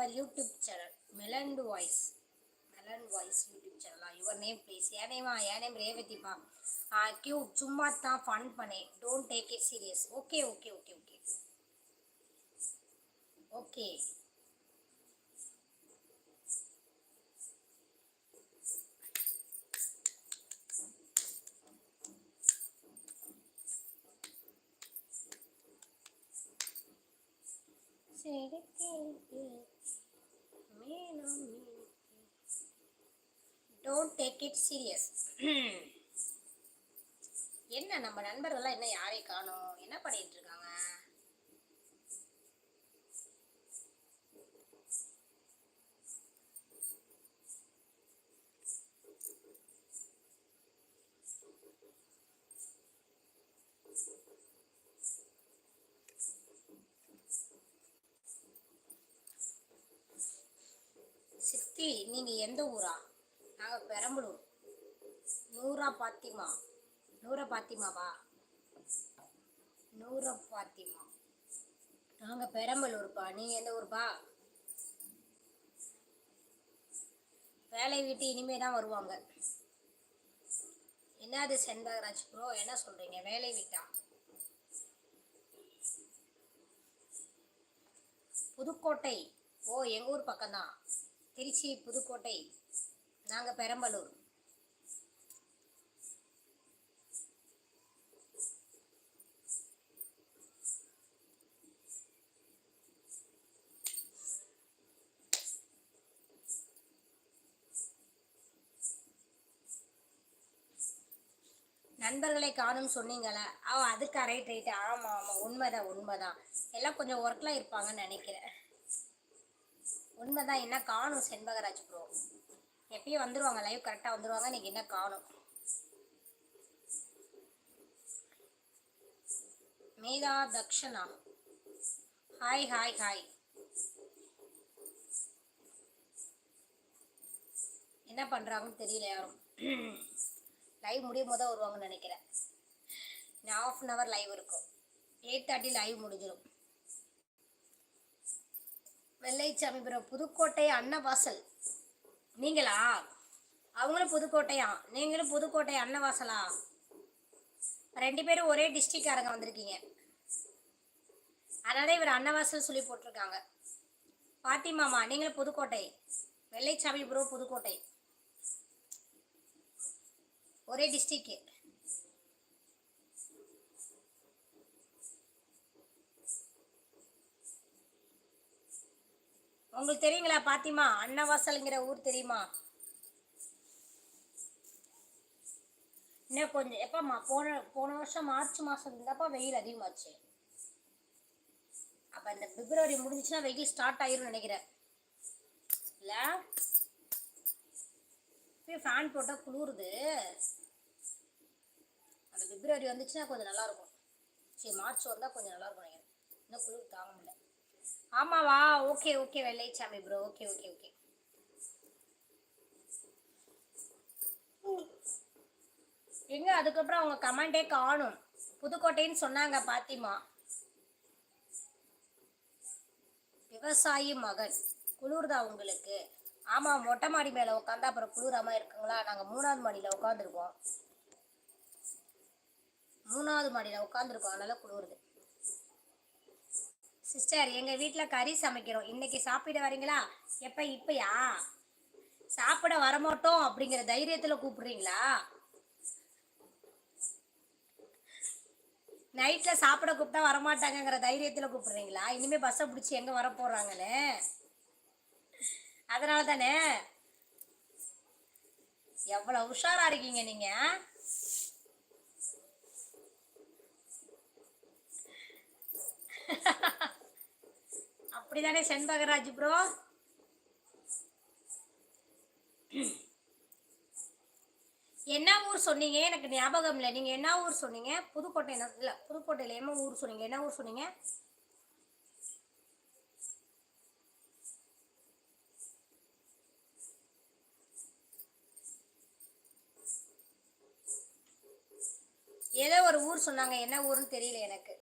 Your YouTube channel மெலண்ட் voice Mellon voice YouTube சேனலா your name please என் நேமா என் name ரேவதிப்பா ஆ cute சும்மா தான் ஃபன் பண்ணேன் don't take it serious okay okay okay okay okay don't take it serious என்ன நம்ம நண்பர்கள்லாம் என்ன யாரையும் காணோம்? என்ன பண்ணிட்டு இருக்காங்க? சித்தி நீங்க எந்த ஊரா? நாங்கள் பெரம்பலூர். நூறா பாத்திமா. நூற பாத்திமாவா? நூற பாத்திமா. நாங்கள் பெரம்பலூர்ப்பா. நீங்கள் எந்த ஊர்ப்பா? வேலை விட்டு இனிமே தான் வருவாங்க. என்னது செண்பகராஜ் ப்ரோ என்ன சொல்கிறீங்க வேலை விட்டா? புதுக்கோட்டை. ஓ எங்கள் ஊர் பக்கம்தான். திருச்சி புதுக்கோட்டை. நாங்க பெரம்பலூர். நண்பர்களை காணும் சொன்னீங்களே ஆ அதுக்கு ரைட் ரைட்டு ஆமாம் ஆமாம் உண்மைதான் உண்மைதான். எல்லாம் கொஞ்சம் ஒர்க்கில் இருப்பாங்கன்னு நினைக்கிறேன். உண்மைதான் என்ன காணும் செண்பகராஜ் ப்ரோ எப்பயும் வந்துருவாங்க லைவ் கரெக்டாக வந்துருவாங்க. இன்னைக்கு என்ன காணும்? Medha Dakshana. Hi hi hi என்ன பண்ணுறாங்கன்னு தெரியல யாரும். லைவ் முடியும் போது தான் வருவாங்கன்னு நினைக்கிறேன். நான் ஆஃப் அன் ஹவர் லைவ் இருக்கும். எயிட் தேர்ட்டி லைவ் முடிஞ்சிடும் வெள்ளை ப்ரோ புதுக்கோட்டை அன்னவாசல். நீங்களா? அவங்களும் புதுக்கோட்டையா? நீங்களும் புதுக்கோட்டை அன்னவாசலா? ரெண்டு பேரும் ஒரே டிஸ்ட்ரிக்டாரங்க வந்திருக்கீங்க. அதனால இவர் அன்னவாசல் சொல்லி போட்டிருக்காங்க. பாத்திமாமா நீங்களும் புதுக்கோட்டை. வெள்ளைச்சாமி ப்ரோ புதுக்கோட்டை. ஒரே டிஸ்ட்ரிக்ட். உங்களுக்கு தெரியுங்களா பாத்திமா? அன்னவாசல்ங்கிற ஊர் தெரியுமா? இன்னும் கொஞ்சம் எப்பமா போன போன வருஷம் மார்ச் மாதம் இருந்தப்போ வெயில் அதிகமாச்சு. அப்போ இந்த பிப்ரவரி முடிஞ்சிச்சுன்னா வெயில் ஸ்டார்ட் ஆயிரும்னு நினைக்கிறேன். இல்லை? இப்போ ஃபேன் போட்டால் குளிருது. அந்த பிப்ரவரி வந்துச்சுன்னா கொஞ்சம் நல்லா இருக்கும். சரி மார்ச் வந்தால் கொஞ்சம் நல்லா இருக்கும் நினைக்கிறேன். இன்னும் குளிர் தாங்க முடியல. ஆமாவா? Okay okay Vellaichami bro okay okay okay. எங்க? அதுக்கப்புறம் அவங்க கமெண்டே காணும். புதுக்கோட்டைன்னு சொன்னாங்க பாத்திமா. விவசாயி மகன். குளிர்தா உங்களுக்கு. ஆமா மொட்டை மாடி மேல உட்காந்தா அப்புறம் குளிராம இருக்குங்களா? நாங்க மூணாவது மாடியில உட்காந்துருக்கோம் மூணாவது மாடியில உட்காந்துருக்கோம் அதனால குளிருது. சிஸ்டர் எங்கள் வீட்டில் கறி சமைக்கிறோம். இன்னைக்கு சாப்பிட வரீங்களா? எப்போ இப்பயா? சாப்பிட வரமாட்டோம் அப்படிங்கிற தைரியத்தில் கூப்பிடுறீங்களா? நைட்டில் சாப்பிட கூப்பிட்டா வரமாட்டாங்கங்கிற தைரியத்தில் கூப்பிடுறீங்களா? இனிமேல் பஸ்ஸை பிடிச்சி எங்கே வர போறாங்கன்னு? அதனால தானே? எவ்வளோ உஷாராக இருக்கீங்க நீங்கள் அப்படிதானே செண்பகராஜ் ப்ரோ என்ன ஊர் சொன்னீங்க? எனக்கு ஞாபகம் இல்லை. நீங்கள் என்ன ஊர் சொன்னீங்க? புதுக்கோட்டை இல்லை புதுக்கோட்டையில் என்ன ஊர் சொன்னீங்க? என்ன ஊர் சொன்னீங்க? ஏதோ ஒரு ஊர் சொன்னாங்க. என்ன ஊர்னு தெரியல எனக்கு.